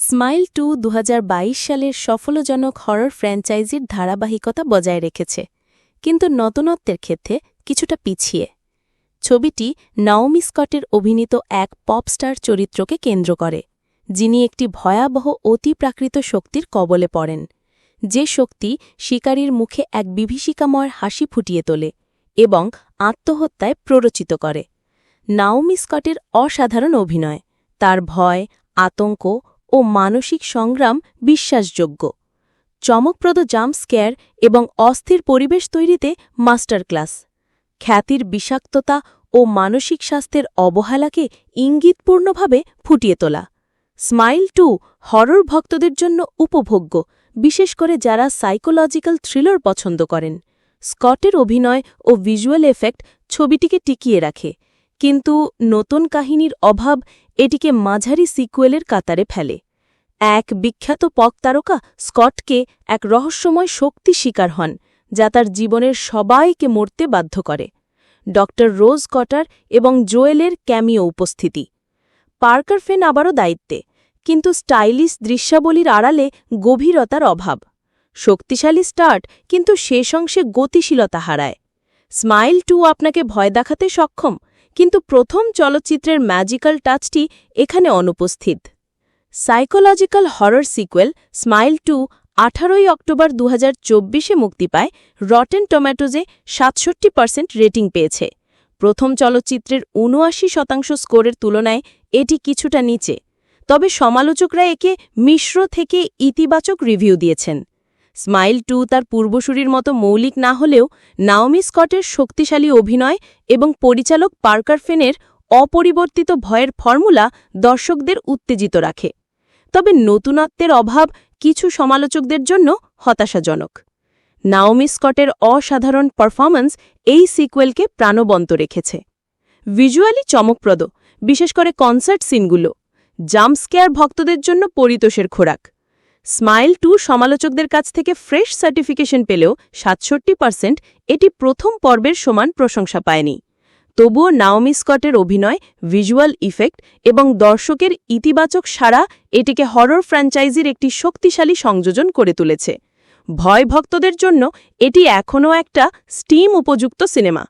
Smile two দু হাজার বাইশ সালের সফলজনক হরর ফ্র্যাঞ্চাইজির ধারাবাহিকতা বজায় রেখেছে, কিন্তু নতুনত্বের ক্ষেত্রে কিছুটা পিছিয়ে। ছবিটি নাওমি স্কটের অভিনীত এক পপস্টার চরিত্রকে কেন্দ্র করে, যিনি একটি ভয়াবহ অতিপ্রাকৃত শক্তির কবলে পড়েন। যে শক্তি শিকারীর মুখে এক বিভীষিকাময় হাসি ফুটিয়ে তোলে এবং আত্মহত্যায় প্ররোচিত করে। নাওমি স্কটের অসাধারণ অভিনয়, তার ভয়, আতঙ্ক ও মানসিক সংগ্রাম বিশ্বাসযোগ্য। চমকপ্রদ জাম্প স্কেয়ার এবং অস্থির পরিবেশ তৈরিতে মাস্টার ক্লাস। খ্যাতির বিষাক্ততা ও মানসিক স্বাস্থ্যের অবহেলাকে ইঙ্গিতপূর্ণভাবে ফুটিয়ে তোলা। স্মাইল টু হরর ভক্তদের জন্য উপভোগ্য, বিশেষ করে যারা সাইকোলজিক্যাল থ্রিলার পছন্দ করেন। স্কটের অভিনয় ও ভিজুয়াল এফেক্ট ছবিটিকে টিকিয়ে রাখে, কিন্তু নতুন কাহিনীর অভাব এটিকে মাঝারি সিকুয়েলের কাতারে ফেলে। এক বিখ্যাত পক তারকা স্কটকে এক রহস্যময় শক্তি শিকার হন, যা তার জীবনের সবাইকে মরতে বাধ্য করে। ড রোজ কটার এবং জোয়েলের ক্যামিও উপস্থিতি। পার্কার ফেন আবারও দায়িত্বে, কিন্তু স্টাইলিশ দৃশ্যাবলীর আড়ালে গভীরতার অভাব। শক্তিশালী স্টার্ট, কিন্তু শেষ অংশে গতিশীলতা হারায়। স্মাইল টু আপনাকে ভয় দেখাতে সক্ষম, কিন্তু প্রথম চলচ্চিত্রের ম্যাজিক্যাল টাচটি এখানে অনুপস্থিত। Psychological horror sequel Smile two আঠারোই অক্টোবর দু চব্বিশে মুক্তি পায় রটেন টমেটোজে সাতষট্টি পার্সেন্ট রেটিং পেয়েছে। প্রথম চলচ্চিত্রের উনআশি শতাংশ স্কোরের তুলনায় এটি কিছুটা নিচে। তবে সমালোচকরা একে মিশ্র থেকে ইতিবাচক রিভিউ দিয়েছেন। স্মাইল টু তার পূর্বসূরির মতো মৌলিক না হলেও নাওমি স্কটের শক্তিশালী অভিনয় এবং পরিচালক পার্কার ফেনের অপরিবর্তিত ভয়ের ফর্মুলা দর্শকদের উত্তেজিত রাখে। তবে নতুনত্বের অভাব কিছু সমালোচকদের জন্য হতাশাজনক। নাওমি স্কটের অসাধারণ পারফরম্যান্স এই সিকুয়েলকে প্রাণবন্ত রেখেছে। ভিজুয়ালি চমকপ্রদ, বিশেষ করে কনসার্ট সিনগুলো, জাম্পস্কেয়ার ভক্তদের জন্য পরিতোষের খোরাক। স্মাইল টু সমালোচকদের কাছ থেকে ফ্রেশ সার্টিফিকেশন পেলেও সাতষট্টি পার্সেন্ট এটি প্রথম পর্বের সমান প্রশংসা পায়নি। তবুও নাওমি স্কটের অভিনয়, ভিজুয়াল ইফেক্ট এবং দর্শকের ইতিবাচক সাড়া এটিকে হরর ফ্র্যাঞ্চাইজির একটি শক্তিশালী সংযোজন করে তুলেছে। ভয় ভক্তদের জন্য এটি এখনও একটা স্টিম উপযুক্ত সিনেমা।